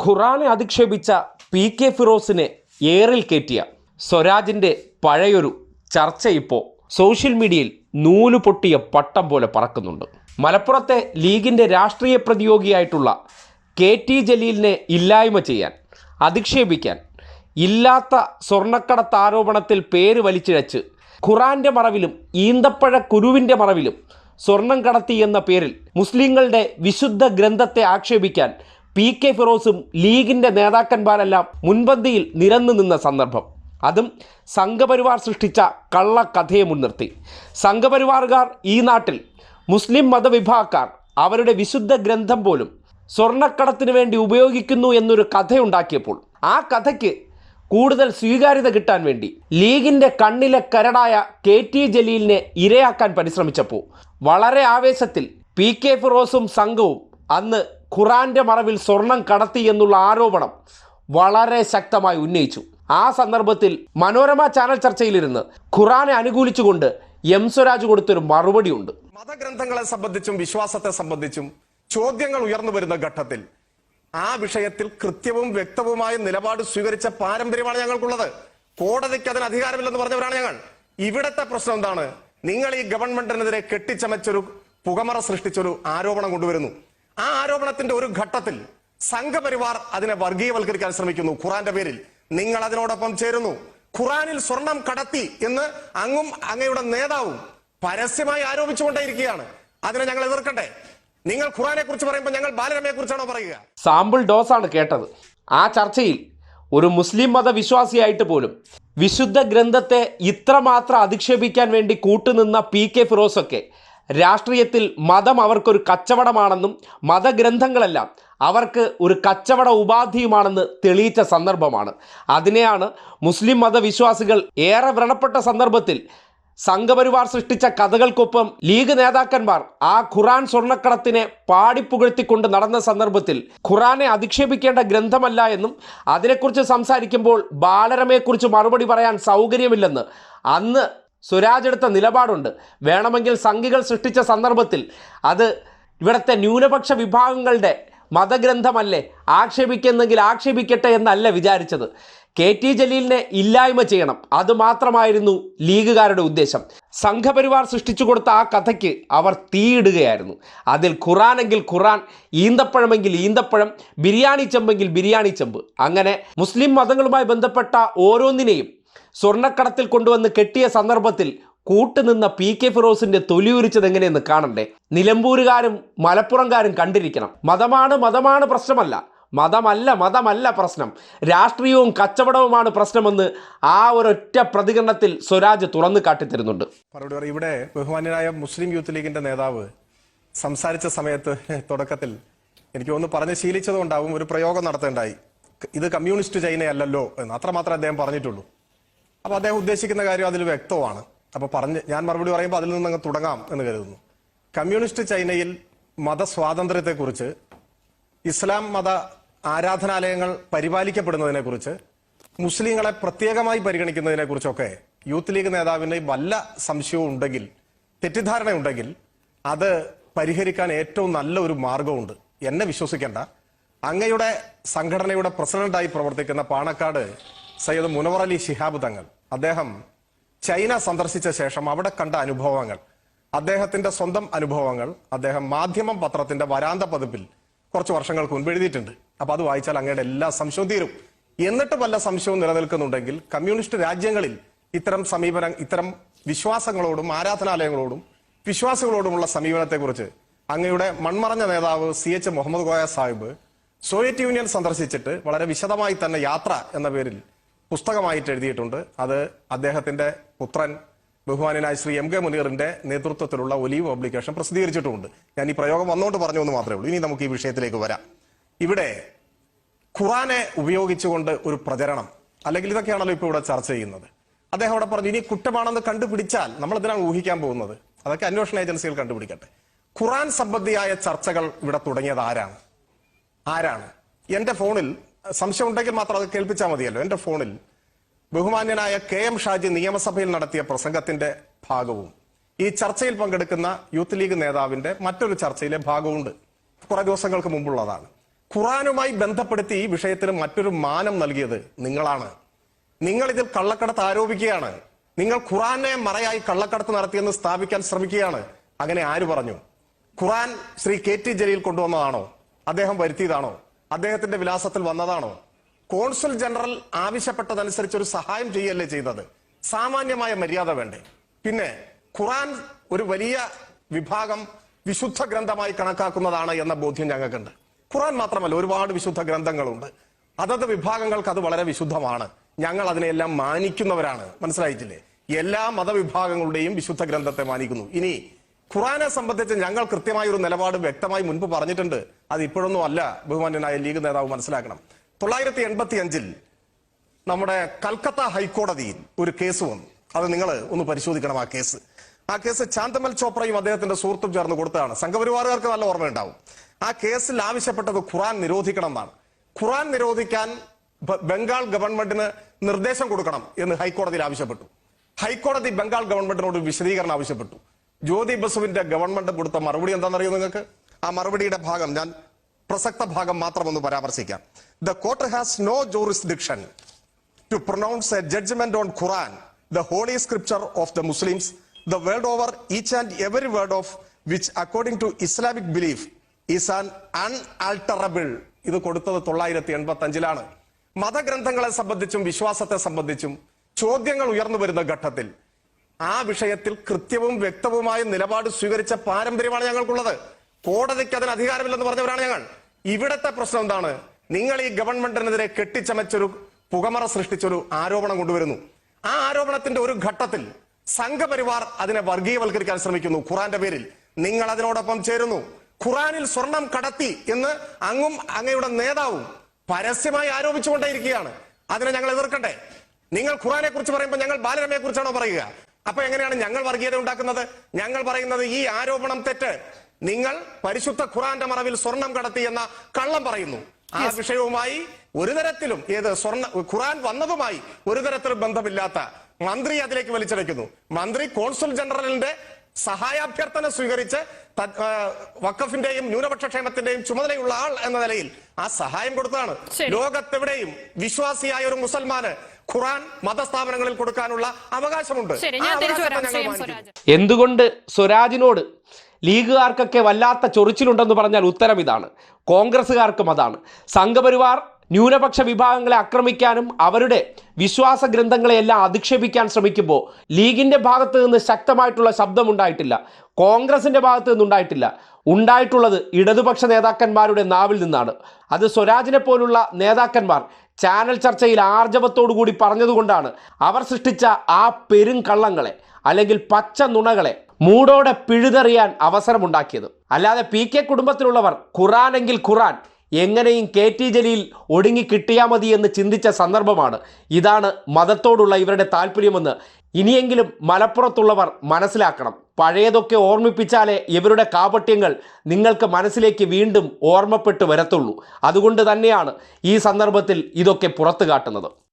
ഖുറാനെ അധിക്ഷേപിച്ച P K ഫിറോസിനെ ഏറിൽ കയറ്റിയ സ്വരാജിന്റെ പഴയൊരു ചർച്ച ഇപ്പോൾ സോഷ്യൽ മീഡിയയിൽ നൂൽ പൊട്ടിയ പട്ടം പോലെ പറക്കുന്നുണ്ട്. മലപ്പുറത്തെ ലീഗിന്റെ രാഷ്ട്രീയ പ്രതിയോഗിയായിട്ടുള്ള കെ ടി ജലീലിനെ ഇല്ലായ്മ ചെയ്യാൻ അധിക്ഷേപിക്കാൻ ഇല്ലാത്ത സ്വർണക്കടത്ത് ആരോപണത്തിൽ പേര് വലിച്ചിഴച്ച് ഖുറാന്റെ മറവിലും ഈന്തപ്പഴ കുരുവിന്റെ മറവിലും സ്വർണം കടത്തി എന്ന പേരിൽ മുസ്ലിങ്ങളുടെ വിശുദ്ധ ഗ്രന്ഥത്തെ ആക്ഷേപിക്കാൻ പി കെ ഫിറോസും ലീഗിന്റെ നേതാക്കന്മാരെല്ലാം മുൻപന്തിയിൽ നിരന്നു നിന്ന സന്ദർഭം. അതും സംഘപരിവാർ സൃഷ്ടിച്ച കള്ളക്കഥയെ മുൻനിർത്തി. സംഘപരിവാറുകാർ ഈ നാട്ടിൽ മുസ്ലിം മതവിഭാഗക്കാർ അവരുടെ വിശുദ്ധ ഗ്രന്ഥം പോലും സ്വർണക്കടത്തിന് വേണ്ടി ഉപയോഗിക്കുന്നു എന്നൊരു കഥയുണ്ടാക്കിയപ്പോൾ ആ കഥയ്ക്ക് കൂടുതൽ സ്വീകാര്യത കിട്ടാൻ വേണ്ടി ലീഗിന്റെ കണ്ണിലെ കരടായ കെ ടി ജലീലിനെ ഇരയാക്കാൻ പരിശ്രമിച്ചപ്പോൾ വളരെ ആവേശത്തിൽ പി കെ ഫിറോസും സംഘവും അന്ന് ഖുറാന്റെ മറവിൽ സ്വർണം കടത്തി എന്നുള്ള ആരോപണം വളരെ ശക്തമായി ഉന്നയിച്ചു. ആ സന്ദർഭത്തിൽ മനോരമ ചാനൽ ചർച്ചയിലിരുന്ന് ഖുറാനെ അനുകൂലിച്ചുകൊണ്ട് എം സ്വരാജ് കൊടുത്തൊരു മറുപടിയുണ്ട്. മതഗ്രന്ഥങ്ങളെ സംബന്ധിച്ചും വിശ്വാസത്തെ സംബന്ധിച്ചും ചോദ്യങ്ങൾ ഉയർന്നു വരുന്ന ഘട്ടത്തിൽ ആ വിഷയത്തിൽ കൃത്യവും വ്യക്തവുമായ നിലപാട് സ്വീകരിച്ച പാരമ്പര്യമാണ് ഞങ്ങൾക്കുള്ളത്. കോടതിക്ക് അതിന് അധികാരമില്ലെന്ന് പറഞ്ഞവരാണ് ഞങ്ങൾ. ഇവിടത്തെ പ്രശ്നം എന്താണ്? നിങ്ങൾ ഈ ഗവൺമെന്റിനെതിരെ കെട്ടിച്ചമച്ചൊരു പുകമറ സൃഷ്ടിച്ചൊരു ആരോപണം കൊണ്ടുവരുന്നു. ആ ആരോപണത്തിന്റെ ഒരു ഘട്ടത്തിൽ സംഘപരിവാർ അതിനെ വർഗീയവൽക്കരിക്കാൻ ശ്രമിക്കുന്നു. ഖുറാന്റെ പേരിൽ. നിങ്ങൾ അതിനോടൊപ്പം ചേരുന്നു. ഖുറാനിൽ സ്വർണം കടത്തി എന്ന് അങ്ങും അങ്ങയുടെ നേതാവും പരസ്യമായി ആരോപിച്ചുകൊണ്ടേയിരിക്കുകയാണ്. അതിനെ ഞങ്ങൾ എതിർക്കട്ടെ. നിങ്ങൾ ഖുറാനെ കുറിച്ച് പറയുമ്പോൾ ഞങ്ങൾ ബാലരമയെ കുറിച്ചാണോ പറയുക? സാമ്പിൾ ഡോസ് ആണ് കേട്ടത്. ആ ചർച്ചയിൽ ഒരു മുസ്ലിം മതവിശ്വാസിയായിട്ട് പോലും വിശുദ്ധ ഗ്രന്ഥത്തെ ഇത്രമാത്രം അധിക്ഷേപിക്കാൻ വേണ്ടി കൂട്ടുനിന്ന പി കെ ഫിറോസൊക്കെ രാഷ്ട്രീയത്തിൽ മതം അവർക്കൊരു കച്ചവടമാണെന്നും മതഗ്രന്ഥങ്ങളെല്ലാം അവർക്ക് ഒരു കച്ചവട ഉപാധിയുമാണെന്ന് തെളിയിച്ച സന്ദർഭമാണ്. അതിനെയാണ് മുസ്ലിം മതവിശ്വാസികൾ ഏറെ വ്രണപ്പെട്ട സന്ദർഭത്തിൽ സംഘപരിവാർ സൃഷ്ടിച്ച കഥകൾക്കൊപ്പം ലീഗ് നേതാക്കന്മാർ ആ ഖുറാൻ സ്വർണക്കടത്തിനെ പാടിപ്പുകഴ്ത്തിക്കൊണ്ട് നടന്ന സന്ദർഭത്തിൽ ഖുറാനെ അധിക്ഷേപിക്കേണ്ട ഗ്രന്ഥമല്ല എന്നും അതിനെക്കുറിച്ച് സംസാരിക്കുമ്പോൾ ബാലരമയെക്കുറിച്ച് മറുപടി പറയാൻ സൗകര്യമില്ലെന്ന് അന്ന് സ്വരാജ് എടുത്ത നിലപാടുണ്ട്. വേണമെങ്കിൽ സംഘികൾ സൃഷ്ടിച്ച സന്ദർഭത്തിൽ അത് ഇവിടുത്തെ ന്യൂനപക്ഷ വിഭാഗങ്ങളുടെ മതഗ്രന്ഥമല്ലേ? ആക്ഷേപിക്കുന്നെങ്കിൽ ആക്ഷേപിക്കട്ടെ എന്നല്ല വിചാരിച്ചത്. കെ ടി ജലീലിനെ ഇല്ലായ്മ ചെയ്യണം. അതുമാത്രമായിരുന്നു ലീഗുകാരുടെ ഉദ്ദേശം. സംഘപരിവാർ സൃഷ്ടിച്ചു കൊടുത്ത ആ കഥയ്ക്ക് അവർ തീയിടുകയായിരുന്നു. അതിൽ ഖുറാനെങ്കിൽ ഖുറാൻ ഈന്തപ്പഴമെങ്കിൽ ഈന്തപ്പഴം ബിരിയാണി ചെമ്പെങ്കിൽ ബിരിയാണി ചെമ്പ്. അങ്ങനെ മുസ്ലിം മതങ്ങളുമായി ബന്ധപ്പെട്ട ഓരോന്നിനെയും സ്വർണക്കടത്തിൽ കൊണ്ടുവന്ന് കെട്ടിയ സന്ദർഭത്തിൽ കൂട്ടുനിന്ന പി കെ ഫിറോസിന്റെ തൊലിയുരിച്ചത് എങ്ങനെയെന്ന് കാണണ്ടേ? നിലമ്പൂരുകാരും മലപ്പുറംകാരും കണ്ടിരിക്കണം. മതമാണ് മതമാണ് പ്രശ്നമല്ല. മതമല്ല മതമല്ല പ്രശ്നം. രാഷ്ട്രീയവും കച്ചവടവുമാണ് പ്രശ്നമെന്ന് ആ ഒരൊറ്റ പ്രതികരണത്തിൽ സ്വരാജ് തുറന്നു കാട്ടിത്തരുന്നുണ്ട്. ഇവിടെ ബഹുമാന്യനായ മുസ്ലിം യൂത്ത് ലീഗിന്റെ നേതാവ് സംസാരിച്ച സമയത്ത് തുടക്കത്തിൽ എനിക്ക് ഒന്ന് പറഞ്ഞ് ശീലിച്ചതുകൊണ്ടാവും ഒരു പ്രയോഗം നടത്തേണ്ടായി. ഇത് കമ്മ്യൂണിസ്റ്റ് ചൈനയല്ലല്ലോ എന്ന് അത്രമാത്രം അദ്ദേഹം പറഞ്ഞിട്ടുള്ളൂ. അപ്പൊ അദ്ദേഹം ഉദ്ദേശിക്കുന്ന കാര്യം അതിൽ വ്യക്തമാണ്. അപ്പൊ പറഞ്ഞ് ഞാൻ മറുപടി പറയുമ്പോൾ അതിൽ നിന്ന് അങ്ങ് തുടങ്ങാം എന്ന് കരുതുന്നു. കമ്മ്യൂണിസ്റ്റ് ചൈനയിൽ മതസ്വാതന്ത്ര്യത്തെക്കുറിച്ച് ഇസ്ലാം മത ആരാധനാലയങ്ങൾ പരിപാലിക്കപ്പെടുന്നതിനെ കുറിച്ച് മുസ്ലിങ്ങളെ പ്രത്യേകമായി പരിഗണിക്കുന്നതിനെ കുറിച്ചൊക്കെ യൂത്ത് ലീഗ് നേതാവിന് വല്ല സംശയവും ഉണ്ടെങ്കിൽ തെറ്റിദ്ധാരണയുണ്ടെങ്കിൽ അത് പരിഹരിക്കാൻ ഏറ്റവും നല്ല ഒരു മാർഗമുണ്ട്. എന്നെ വിശ്വസിക്കേണ്ട. അങ്ങയുടെ സംഘടനയുടെ പ്രസിഡന്റായി പ്രവർത്തിക്കുന്ന പാണക്കാട് സയ്യദ് മുനവർ അലി ശിഹാബ് തങ്ങൾ അദ്ദേഹം ചൈന സന്ദർശിച്ച ശേഷം അവിടെ കണ്ട അനുഭവങ്ങൾ. അദ്ദേഹത്തിന്റെ സ്വന്തം അനുഭവങ്ങൾ അദ്ദേഹം മാധ്യമം പത്രത്തിന്റെ വരാന്ത പതിപ്പിൽ കുറച്ച് വർഷങ്ങൾക്ക് മുൻപ് എഴുതിയിട്ടുണ്ട്. അപ്പൊ അത് വായിച്ചാൽ അങ്ങയുടെ എല്ലാ സംശയവും തീരും. എന്നിട്ട് വല്ല സംശയവും നിലനിൽക്കുന്നുണ്ടെങ്കിൽ കമ്മ്യൂണിസ്റ്റ് രാജ്യങ്ങളിൽ ഇത്തരം സമീപനം ഇത്തരം വിശ്വാസങ്ങളോടും ആരാധനാലയങ്ങളോടും വിശ്വാസികളോടുമുള്ള സമീപനത്തെക്കുറിച്ച് അങ്ങയുടെ മൺമറഞ്ഞ നേതാവ് C H Muhammad Koya Sahib Soviet Union സന്ദർശിച്ചിട്ട് വളരെ വിശദമായി തന്നെ യാത്ര എന്ന പേരിൽ പുസ്തകമായിട്ട് എഴുതിയിട്ടുണ്ട്. അത് അദ്ദേഹത്തിന്റെ പുത്രൻ ബഹുമാനായ ശ്രീ എം കെ മുനീറിന്റെ നേതൃത്വത്തിലുള്ള ഒലീവ് പബ്ലിക്കേഷൻ പ്രസിദ്ധീകരിച്ചിട്ടുമുണ്ട്. ഞാൻ ഈ പ്രയോഗം വന്നുകൊണ്ട് പറഞ്ഞു എന്ന് മാത്രമേ ഉള്ളൂ. ഇനി നമുക്ക് ഈ വിഷയത്തിലേക്ക് വരാം. ഇവിടെ ഖുറാനെ ഉപയോഗിച്ചുകൊണ്ട് ഒരു പ്രചരണം അല്ലെങ്കിൽ ഇതൊക്കെയാണല്ലോ ഇപ്പോൾ ഇവിടെ ചർച്ച ചെയ്യുന്നത്. അദ്ദേഹം അവിടെ പറഞ്ഞു ഇനി കുറ്റമാണെന്ന് കണ്ടുപിടിച്ചാൽ നമ്മൾ ഇതിനാണ് ഊഹിക്കാൻ പോകുന്നത്? അതൊക്കെ അന്വേഷണ ഏജൻസികൾ കണ്ടുപിടിക്കട്ടെ. ഖുറാൻ സംബന്ധിയായ ചർച്ചകൾ ഇവിടെ തുടങ്ങിയത് ആരാണ്? ആരാണ്? എന്റെ ഫോണിൽ സംശയം ഉണ്ടെങ്കിൽ മാത്രം അത് കേൾപ്പിച്ചാൽ മതിയല്ലോ. എന്റെ ഫോണിൽ ബഹുമാന്യനായ കെ എം ഷാജി നിയമസഭയിൽ നടത്തിയ പ്രസംഗത്തിന്റെ ഭാഗവും ഈ ചർച്ചയിൽ പങ്കെടുക്കുന്ന യൂത്ത് ലീഗ് നേതാവിന്റെ മറ്റൊരു ചർച്ചയിലെ ഭാഗമുണ്ട് കുറെ ദിവസങ്ങൾക്ക് മുമ്പുള്ളതാണ്. ഖുറാനുമായി ബന്ധപ്പെടുത്തി ഈ വിഷയത്തിന് മറ്റൊരു മാനം നൽകിയത് നിങ്ങളാണ്. നിങ്ങൾ ഇതിൽ കള്ളക്കടത്ത് ആരോപിക്കുകയാണ്. നിങ്ങൾ ഖുറാനെ മറയായി കള്ളക്കടത്ത് നടത്തിയെന്ന് സ്ഥാപിക്കാൻ ശ്രമിക്കുകയാണ്. അങ്ങനെ ആര് പറഞ്ഞു? ഖുറാൻ ശ്രീ കെ ടി ജലീൽ കൊണ്ടുവന്നതാണോ? അദ്ദേഹം വരുത്തിയതാണോ? അദ്ദേഹത്തിന്റെ വിലാസത്തിൽ വന്നതാണോ? കോൺസുൽ ജനറൽ ആവശ്യപ്പെട്ടതനുസരിച്ച് ഒരു സഹായം ചെയ്യല്ലേ ചെയ്തത്? സാമാന്യമായ മര്യാദ വേണ്ടേ? പിന്നെ ഖുറാൻ ഒരു വലിയ വിഭാഗം വിശുദ്ധ ഗ്രന്ഥമായി കണക്കാക്കുന്നതാണ് എന്ന ബോധ്യം ഞങ്ങൾക്കുണ്ട്. ഖുറാൻ മാത്രമല്ല ഒരുപാട് വിശുദ്ധ ഗ്രന്ഥങ്ങളുണ്ട്. അതത് വിഭാഗങ്ങൾക്ക് അത് വളരെ വിശുദ്ധമാണ്. ഞങ്ങൾ അതിനെല്ലാം മാനിക്കുന്നവരാണ്. മനസ്സിലായിട്ടില്ലേ? എല്ലാ മതവിഭാഗങ്ങളുടെയും വിശുദ്ധ ഗ്രന്ഥത്തെ മാനിക്കുന്നു. ഇനി ഖുറാനെ സംബന്ധിച്ച് ഞങ്ങൾ കൃത്യമായ ഒരു നിലപാട് വ്യക്തമായി മുൻപ് പറഞ്ഞിട്ടുണ്ട്. അത് ഇപ്പോഴൊന്നും അല്ല ബഹുമാന്യനായ ലീഗ് നേതാവ് മനസ്സിലാക്കണം. തൊള്ളായിരത്തി എൺപത്തി അഞ്ചിൽ നമ്മുടെ കൽക്കത്ത ഹൈക്കോടതിയിൽ ഒരു കേസ് വന്നു. അത് നിങ്ങൾ ഒന്ന് പരിശോധിക്കണം ആ കേസ്. ആ കേസ് ചാന്തമൽ ചോപ്രയും അദ്ദേഹത്തിന്റെ സുഹൃത്തും ചേർന്ന് കൊടുത്തതാണ്. സംഘപരിവാറുകാർക്ക് നല്ല ഓർമ്മയുണ്ടാവും. ആ കേസിൽ ആവശ്യപ്പെട്ടത് ഖുറാൻ നിരോധിക്കണം എന്നാണ്. ഖുറാൻ നിരോധിക്കാൻ ബംഗാൾ ഗവൺമെന്റിന് നിർദ്ദേശം കൊടുക്കണം എന്ന് ഹൈക്കോടതിയിൽ ആവശ്യപ്പെട്ടു. ഹൈക്കോടതി ബംഗാൾ ഗവൺമെന്റിനോട് വിശദീകരണം ആവശ്യപ്പെട്ടു. ജ്യോതി ബസുവിന്റെ ഗവൺമെന്റ് കൊടുത്ത മറുപടി എന്താണെന്നറിയോ നിങ്ങൾക്ക്? ആ മറുപടിയുടെ ഭാഗം ഞാൻ പ്രസക്ത ഭാഗം മാത്രം ഒന്ന് പരാമർശിക്കാം. The court has no jurisdiction to pronounce a judgement on Quran the holy scripture of the Muslims the world over each and every word of which according to Islamic belief is an unalterable ഇത് കൊടുത്തത് തൊള്ളായിരത്തി എൺപത്തി അഞ്ചിലാണ് മതഗ്രന്ഥങ്ങളെ സംബന്ധിച്ചും വിശ്വാസത്തെ സംബന്ധിച്ചും ചോദ്യങ്ങൾ ഉയർന്നു വരുന്ന ഘട്ടത്തിൽ ആ വിഷയത്തിൽ കൃത്യവും വ്യക്തവുമായ നിലപാട് സ്വീകരിച്ച പാരമ്പര്യമാണ് ഞങ്ങൾക്കുള്ളത്. കോടതിക്ക് അതിന് അധികാരമില്ലെന്ന് പറഞ്ഞവരാണ് ഞങ്ങൾ. ഇവിടത്തെ പ്രശ്നം എന്താണ്? നിങ്ങൾ ഈ ഗവൺമെന്റിനെതിരെ കെട്ടിച്ചമച്ചൊരു പുകമറ സൃഷ്ടിച്ചൊരു ആരോപണം കൊണ്ടുവരുന്നു. ആ ആരോപണത്തിന്റെ ഒരു ഘട്ടത്തിൽ സംഘപരിവാർ അതിനെ വർഗീയവൽക്കരിക്കാൻ ശ്രമിക്കുന്നു ഖുറാന്റെ പേരിൽ. നിങ്ങൾ അതിനോടൊപ്പം ചേരുന്നു. ഖുറാനിൽ സ്വർണം കടത്തി എന്ന് അങ്ങും അങ്ങയുടെ നേതാവും പരസ്യമായി ആരോപിച്ചുകൊണ്ടേയിരിക്കുകയാണ്. അതിനെ ഞങ്ങൾ എതിർക്കണ്ടേ? നിങ്ങൾ ഖുറാനെ കുറിച്ച് പറയുമ്പോൾ ഞങ്ങൾ ബാലരമയെ കുറിച്ചാണോ പറയുക? അപ്പൊ എങ്ങനെയാണ് ഞങ്ങൾ വർഗീയത ഉണ്ടാക്കുന്നത്? ഞങ്ങൾ പറയുന്നത് ഈ ആരോപണം തെറ്റ്. നിങ്ങൾ പരിശുദ്ധ ഖുറാന്റെ മറവിൽ സ്വർണം കടത്തി എന്ന കള്ളം പറയുന്നു. ആ വിഷയവുമായി ഒരു തരത്തിലും ഏത് സ്വർണ ഖുറാൻ വന്നതുമായി ഒരു തരത്തിലും ബന്ധമില്ലാത്ത മന്ത്രി അതിലേക്ക് വലിച്ചടയ്ക്കുന്നു. മന്ത്രി കോൺസുൽ ജനറലിന്റെ സഹായാഭ്യർത്ഥന സ്വീകരിച്ച് വക്കഫിന്റെയും ന്യൂനപക്ഷ ക്ഷേമത്തിന്റെയും ചുമതലയുള്ള ആൾ എന്ന നിലയിൽ ആ സഹായം കൊടുത്തതാണ്. ശരി. ലോകത്തെവിടെയും വിശ്വാസിയായ ഒരു മുസൽമാന് ഖുറാൻ മതസ്ഥാപനങ്ങളിൽ കൊടുക്കാനുള്ള അവകാശമുണ്ട്. എന്തുകൊണ്ട് സ്വരാജിനോട് ലീഗുകാർക്കൊക്കെ വല്ലാത്ത ചൊറിച്ചിലുണ്ടെന്ന് പറഞ്ഞാൽ ഉത്തരം ഇതാണ്. കോൺഗ്രസ്സുകാർക്കും അതാണ്. സംഘപരിവാർ ന്യൂനപക്ഷ വിഭാഗങ്ങളെ ആക്രമിക്കാനും അവരുടെ വിശ്വാസ ഗ്രന്ഥങ്ങളെയെല്ലാം അധിക്ഷേപിക്കാൻ ശ്രമിക്കുമ്പോൾ ലീഗിന്റെ ഭാഗത്ത് നിന്ന് ശക്തമായിട്ടുള്ള ശബ്ദമുണ്ടായിട്ടില്ല. കോൺഗ്രസിന്റെ ഭാഗത്ത് നിന്നുണ്ടായിട്ടില്ല. ഉണ്ടായിട്ടുള്ളത് ഇടതുപക്ഷ നേതാക്കന്മാരുടെ നാവിൽ നിന്നാണ്. അത് സ്വരാജിനെ പോലുള്ള നേതാക്കന്മാർ ചാനൽ ചർച്ചയിൽ ആർജവത്തോടു കൂടി പറഞ്ഞതുകൊണ്ടാണ് അവർ സൃഷ്ടിച്ച ആ പെരും കള്ളങ്ങളെ അല്ലെങ്കിൽ പച്ച നുണകളെ മൂടോടെ പിഴുതെറിയാൻ അവസരമുണ്ടാക്കിയത്. അല്ലാതെ പി കെ കുടുംബത്തിലുള്ളവർ ഖുറാനെങ്കിൽ ഖുറാൻ എങ്ങനെയും കെ ടി ജലീൽ ഒടുങ്ങി കിട്ടിയാൽ മതി എന്ന് ചിന്തിച്ച സന്ദർഭമാണ്. ഇതാണ് മതത്തോടുള്ള ഇവരുടെ താല്പര്യമെന്ന് ഇനിയെങ്കിലും മലപ്പുറത്തുള്ളവർ മനസ്സിലാക്കണം. പഴയതൊക്കെ ഓർമ്മിപ്പിച്ചാലേ ഇവരുടെ കാപട്യങ്ങൾ നിങ്ങൾക്ക് മനസ്സിലേക്ക് വീണ്ടും ഓർമ്മപ്പെട്ട് വരത്തുള്ളൂ. അതുകൊണ്ട് തന്നെയാണ് ഈ സന്ദർഭത്തിൽ ഇതൊക്കെ പുറത്തു കാട്ടുന്നത്